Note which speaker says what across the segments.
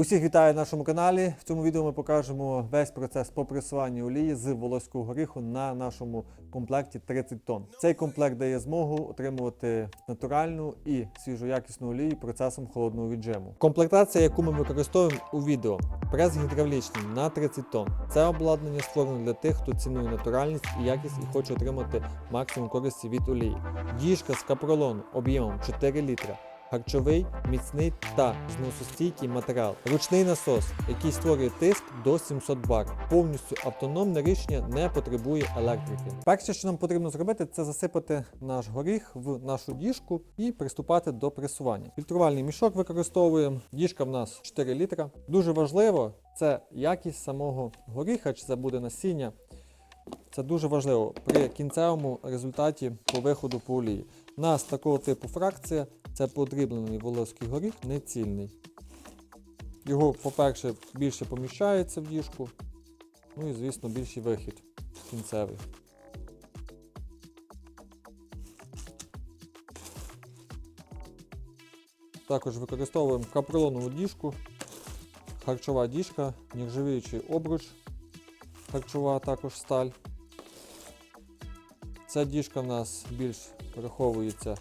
Speaker 1: Усіх вітаю на нашому каналі. В цьому відео ми покажемо весь процес по пресуванню олії з волоського горіху на нашому комплекті 30 тонн. Цей комплект дає змогу отримувати натуральну і свіжоякісну олію процесом холодного віджиму. Комплектація, яку ми використовуємо у відео, прес гідравлічний на 30 тонн. Це обладнання створено для тих, хто цінує натуральність і якість і хоче отримати максимум користі від олії. Діжка з капролону об'ємом 4 літра харчовий, міцний та зносостійкий матеріал, ручний насос, який створює тиск до 700 бар. Повністю автономне рішення не потребує електрики. Перше, що нам потрібно зробити, це засипати наш горіх в нашу діжку і приступати до пресування. Фільтрувальний мішок використовуємо. Діжка в нас 4 літра. Дуже важливо це якість самого горіха, чи це буде насіння. Це дуже важливо при кінцевому результаті по виходу по олії. У нас такого типу фракція це подріблений волоський горіх, не цільний. Його, по-перше, більше поміщається в діжку, ну і, звісно, більший вихід кінцевий. Також використовуємо капролонову діжку, харчова діжка, нержавіючий обруч, харчова також сталь. Ця діжка в нас більш переховується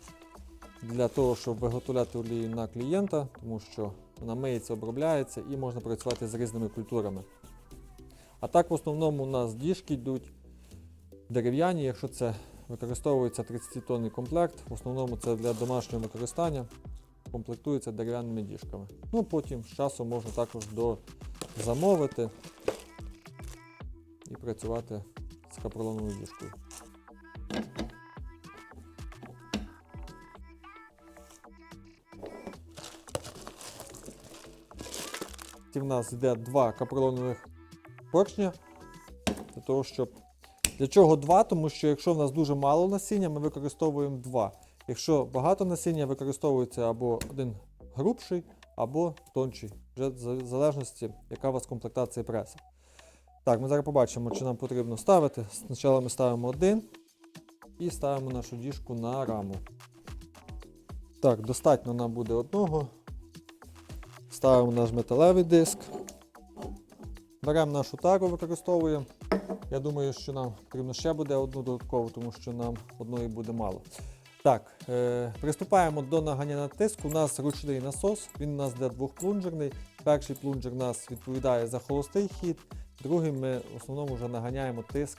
Speaker 1: для того, щоб виготовляти олію на клієнта, тому що вона миється, обробляється і можна працювати з різними культурами. А так в основному у нас діжки йдуть дерев'яні, якщо це використовується 30-тонний комплект, в основному це для домашнього використання, комплектується дерев'яними діжками. Ну потім з часом можна також дозамовити і працювати з капролоновою діжкою. В нас йде два капролонових поршня. Для того, щоб... Для чого два? Тому що якщо в нас дуже мало насіння, ми використовуємо два. Якщо багато насіння, використовується або один грубший, або тонший, вже в залежності, яка у вас комплектація преса. Так, ми зараз побачимо, чи нам потрібно ставити. Спочатку ми ставимо один і ставимо нашу діжку на раму. Так, достатньо нам буде одного. Ставимо наш металевий диск. Беремо нашу тару, використовуємо. Я думаю, що нам потрібно ще буде одну додаткову, тому що нам одної буде мало. Так, е, приступаємо до наганяття тиску. У нас ручний насос, він у нас йде двохплунжерний. Перший плунжер у нас відповідає за холостий хід, другий ми в основному вже наганяємо тиск,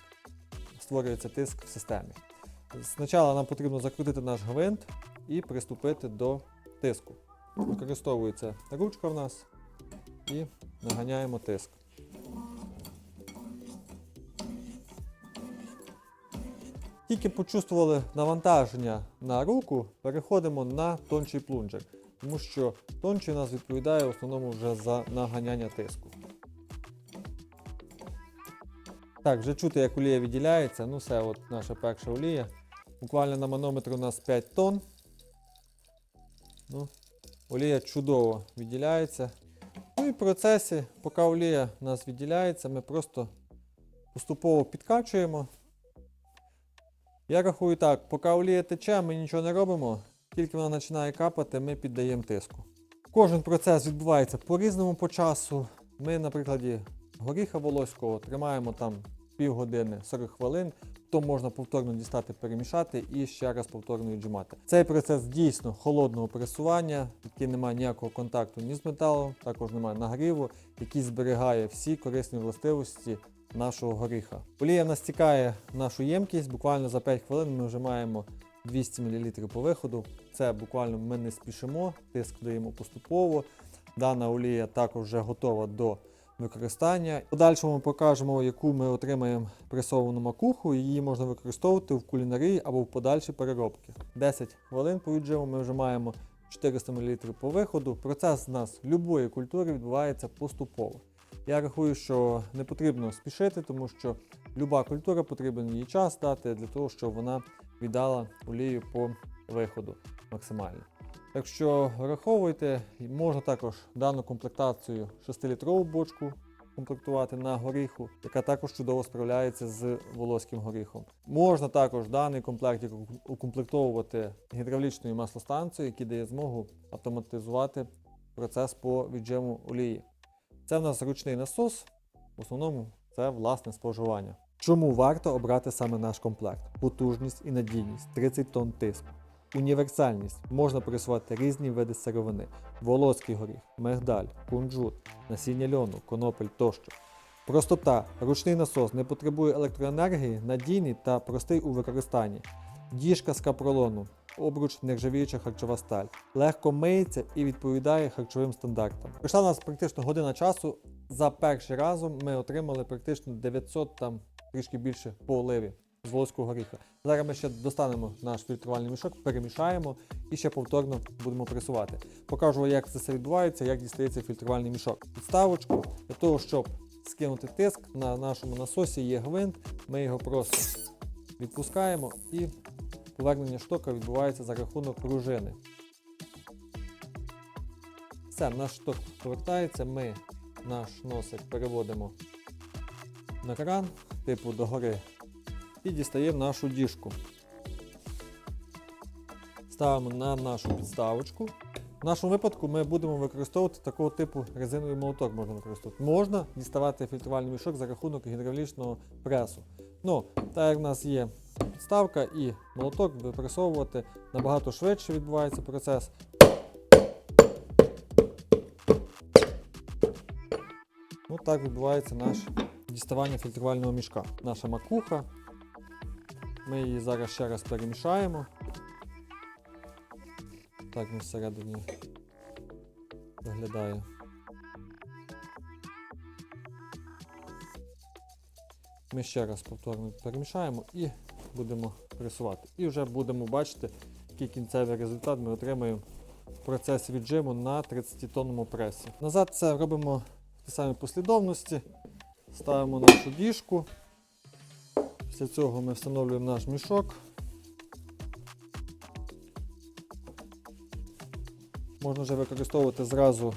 Speaker 1: створюється тиск в системі. Спочатку нам потрібно закрутити наш гвинт і приступити до тиску. Використовується ручка в нас і наганяємо тиск. Тільки почувствували навантаження на руку, переходимо на тонший плунжер, тому що тонший у нас відповідає в основному вже за наганяння тиску. Так, вже чути, як олія відділяється. Ну, все, от наша перша олія. Буквально на манометрі у нас 5 тонн. Ну, олія чудово відділяється. Ну і в процесі, поки олія у нас відділяється, ми просто поступово підкачуємо. Я рахую так, поки олія тече, ми нічого не робимо, тільки вона починає капати, ми піддаємо тиску. Кожен процес відбувається по-різному по часу. Ми, на прикладі горіха волоського, тримаємо там півгодини 40 хвилин, то можна повторно дістати, перемішати і ще раз повторно віджимати. Цей процес дійсно холодного пресування, який не має ніякого контакту ні з металом, також немає нагріву, який зберігає всі корисні властивості нашого горіха. Олія в нас стікає в нашу ємкість, буквально за 5 хвилин ми вже маємо 200 мл по виходу. Це буквально ми не спішимо, тиск даємо поступово. Дана олія також вже готова до використання. В подальшому покажемо, яку ми отримаємо пресовану макуху. Її можна використовувати в кулінарії або в подальшій переробці. 10 хвилин по віджиму ми вже маємо 400 мл по виходу. Процес у нас любої культури відбувається поступово. Я рахую, що не потрібно спішити, тому що люба культура потрібен їй час дати для того, щоб вона віддала олію по виходу максимально. Так що враховуйте, можна також дану комплектацію 6-літрову бочку комплектувати на горіху, яка також чудово справляється з волоським горіхом. Можна також даний комплект укомплектовувати гідравлічною маслостанцією, який дає змогу автоматизувати процес по віджиму олії. Це в нас ручний насос, в основному це власне споживання. Чому варто обрати саме наш комплект? Потужність і надійність 30 тонн тиску. Універсальність можна пересувати різні види сировини: волоський горіх, мигдаль, кунжут, насіння льону, конопель тощо. Простота, ручний насос не потребує електроенергії, надійний та простий у використанні. Діжка з капролону, обруч нержавіюча харчова сталь. Легко миється і відповідає харчовим стандартам. Прийшла у нас практично година часу. За перший разом ми отримали практично 900 там трішки більше по оливі з волоського горіха. Зараз ми ще достанемо наш фільтрувальний мішок, перемішаємо і ще повторно будемо пресувати. Покажу, як це все відбувається, як дістається фільтрувальний мішок. Підставочку для того, щоб скинути тиск на нашому насосі є гвинт. Ми його просто відпускаємо і повернення штока відбувається за рахунок пружини. Все, наш шток повертається, ми наш носик переводимо на кран, типу догори, і дістаємо нашу діжку. Ставимо на нашу підставочку. В нашому випадку ми будемо використовувати такого типу резиновий молоток можна використовувати. Можна діставати фільтрувальний мішок за рахунок гідравлічного пресу. Ну, так як в нас є підставка і молоток, випресовувати набагато швидше відбувається процес. Ну так відбувається наше діставання фільтрувального мішка. Наша макуха. Ми її зараз ще раз перемішаємо. Так він всередині виглядає. Ми ще раз повторно перемішаємо і будемо пресувати. І вже будемо бачити, який кінцевий результат ми отримаємо в процесі віджиму на 30-тонному пресі. Назад це робимо в тій самій послідовності. Ставимо нашу діжку. Після цього ми встановлюємо наш мішок. Можна вже використовувати зразу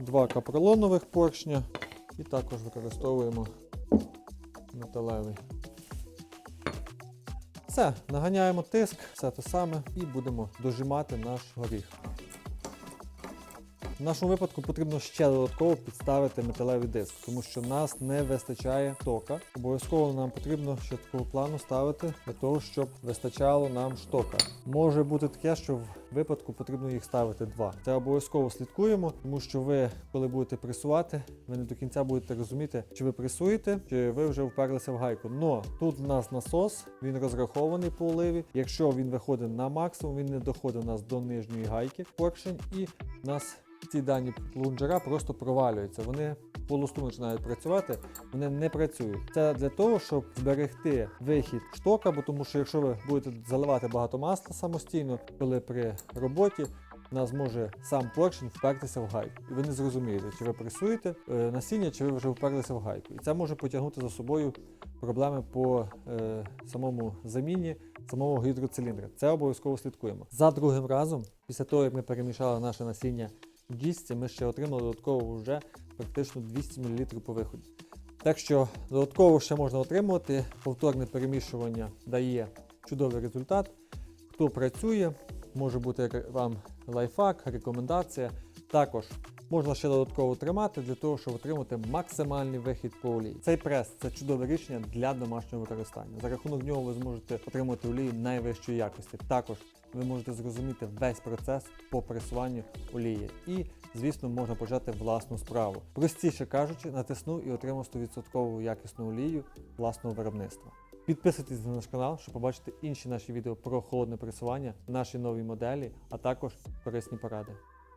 Speaker 1: два капролонових поршня і також використовуємо металевий. Все, наганяємо тиск, все те саме і будемо дожимати наш горіх. В нашому випадку потрібно ще додатково підставити металевий диск, тому що нас не вистачає тока. Обов'язково нам потрібно ще такого плану ставити для того, щоб вистачало нам штока. Може бути таке, що в випадку потрібно їх ставити два. Це обов'язково слідкуємо, тому що ви, коли будете пресувати, ви не до кінця будете розуміти, чи ви пресуєте, чи ви вже вперлися в гайку. Но тут в нас насос, він розрахований по оливі. Якщо він виходить на максимум, він не доходить у нас до нижньої гайки поршень, і нас ці дані плунжера просто провалюються. Вони полосту починають працювати, вони не працюють. Це для того, щоб зберегти вихід штока, бо тому що якщо ви будете заливати багато масла самостійно, коли при роботі. Нас може сам поршень впертися в гайку. І ви не зрозумієте, чи ви пресуєте е, насіння, чи ви вже вперлися в гайку. І це може потягнути за собою проблеми по е, самому заміні самого гідроциліндра. Це обов'язково слідкуємо. За другим разом, після того, як ми перемішали наше насіння в дісці, ми ще отримали додатково вже практично 200 мл по виході. Так що додатково ще можна отримувати. Повторне перемішування дає чудовий результат. Хто працює, може бути вам лайфхак, рекомендація. Також можна ще додатково тримати для того, щоб отримати максимальний вихід по олії. Цей прес це чудове рішення для домашнього використання. За рахунок нього ви зможете отримати олію найвищої якості. Також ви можете зрозуміти весь процес по пресуванню олії. І, звісно, можна почати власну справу. Простіше кажучи, натиснув і отримав 100% якісну олію власного виробництва. Підписуйтесь на наш канал, щоб побачити інші наші відео про холодне пресування, наші нові моделі, а також корисні поради.